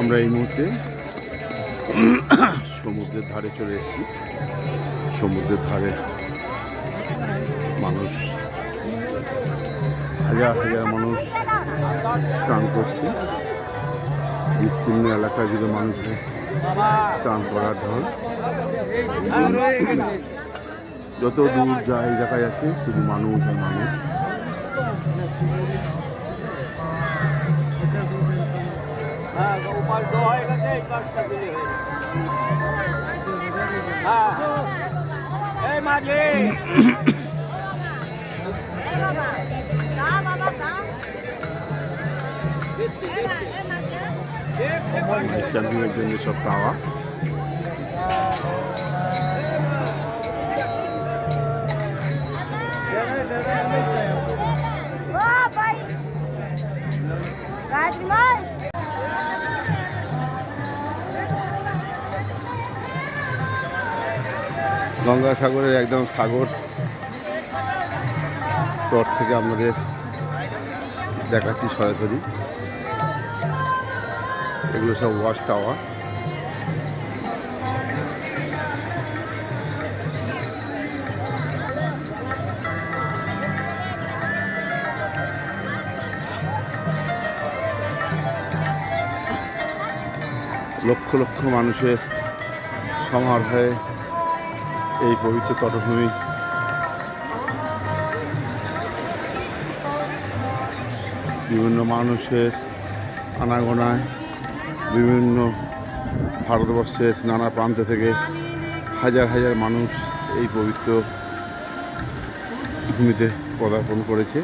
আমরা এই মুহূর্তে সমুদ্রের ধারে চলে এসেছি। সমুদ্রের ধারে মানুষ, হাজার হাজার মানুষ স্নান করছে। বিস্তীর্ণ এলাকা জুড়ে মানুষের স্নান করার ঢল। যত দূর যায় দেখা যাচ্ছে, শুধু মানুষ মানুষ। হ্যাঁ ওপার দো হয়ে গেছে এই পাশটা দিলে হয়ে গেছে। হ্যাঁ এই মাঝি ক্যাম্পিংয়ের জন্য সব খাওয়া গঙ্গাসাগরের একদম সাগর তট থেকে আমাদের দেখাচ্ছি সরাসরি। এগুলো সব ওয়াশ টাওয়ার। লক্ষ লক্ষ মানুষের সমারোহে এই পবিত্র তটভূমি। বিভিন্ন মানুষের আনাগোনায়, বিভিন্ন ভারতবর্ষের নানা প্রান্ত থেকে হাজার হাজার মানুষ এই পবিত্র ভূমিতে পদার্পণ করেছে।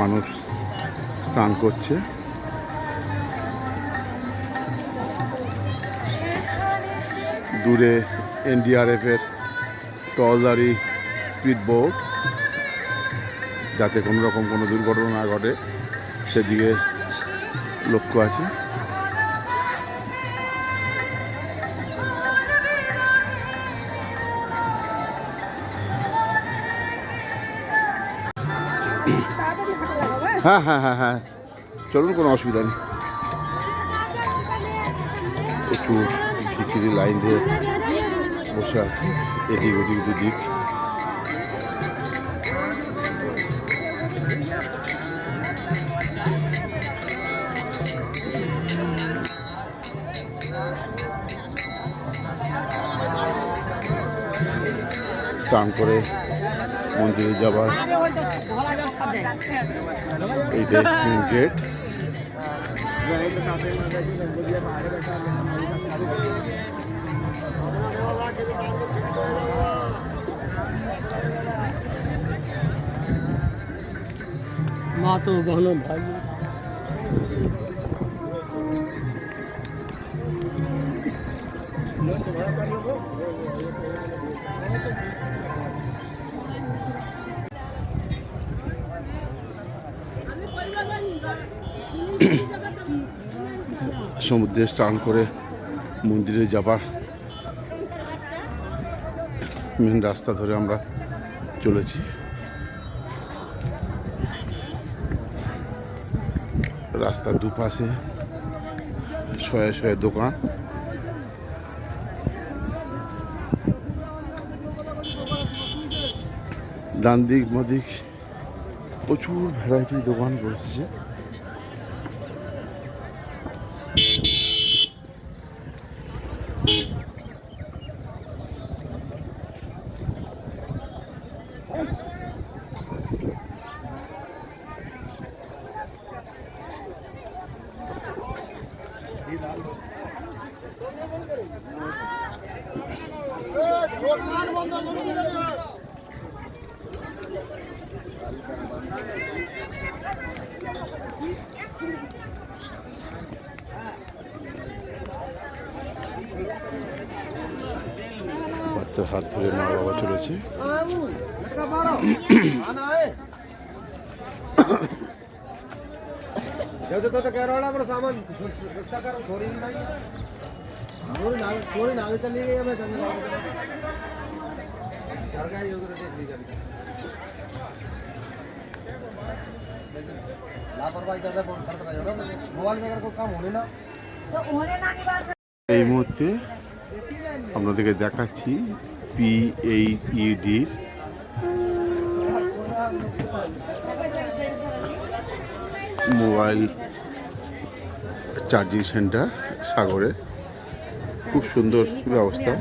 মানুষ স্নান করছে। দূরে এনডিআরএফের টলদারি স্পিড বোট যাতে কোনো রকম কোনো দুর্ঘটনা না ঘটে, সেদিকে লক্ষ্য আছে। হ্যাঁ হ্যাঁ হ্যাঁ হ্যাঁ। চলুন, কোনো অসুবিধা নেই। একটু খিচিড়ি লাইন দিয়ে বসে আছে এদিক ওদিক দুদিক। স্নান করে মন্দিরে যাবার এইটাই মেন গেট মা তো বহন ভাই। সমুদ্রে স্নান করে মন্দিরে যাবার মেন রাস্তা ধরে আমরা চলেছি। রাস্তার দুপাশে শয়ে শয়ে দোকান। ডান দিক মদিক প্রচুর ভ্যারাইটি দোকান বসেছে। বাচ্চার হাত ধরে মা বাবা চলেছে। જેવું এই মুহূর্তে আপনাদেরকে দেখাচ্ছি পিএইচইডির মোবাইল চার্জিং সেন্টার সাগরে। খুব সুন্দর ব্যবস্থা।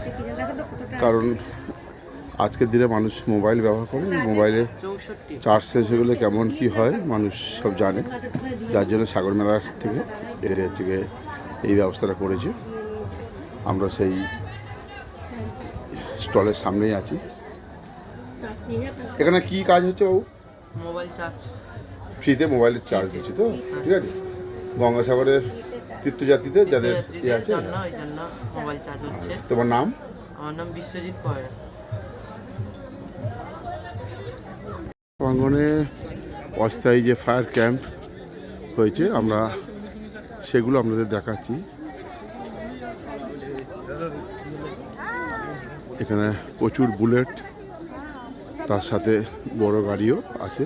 কারণ আজকের দিনে মানুষ মোবাইল ব্যবহার করে মোবাইলে চার্জ শেষ হয়ে গেলে কেমন কি হয় মানুষ সব জানে। যার জন্য সাগর মেলার থেকে এর গিয়ে এই ব্যবস্থাটা করেছে। আমরা সেই স্টলের সামনেই আছি। এখানে কি কাজ হচ্ছে বাবু? Mobile charge. ফ্রিতে মোবাইলের চার্জ দিচ্ছি তো? ঠিক আছে? গঙ্গাসাগরের তীর্থযাত্রীদের যাদের ইয়ে আছে। হচ্ছে। তোমার নাম? আমার নাম বিশ্বজিৎ পয়রা। প্রাঙ্গনে অস্থায়ী যে ফায়ার ক্যাম্প হয়েছে আমরা সেগুলো আপনাদের দেখাচ্ছি। এখানে প্রচুর বুলেট তার সাথে বড় গাড়িও আছে।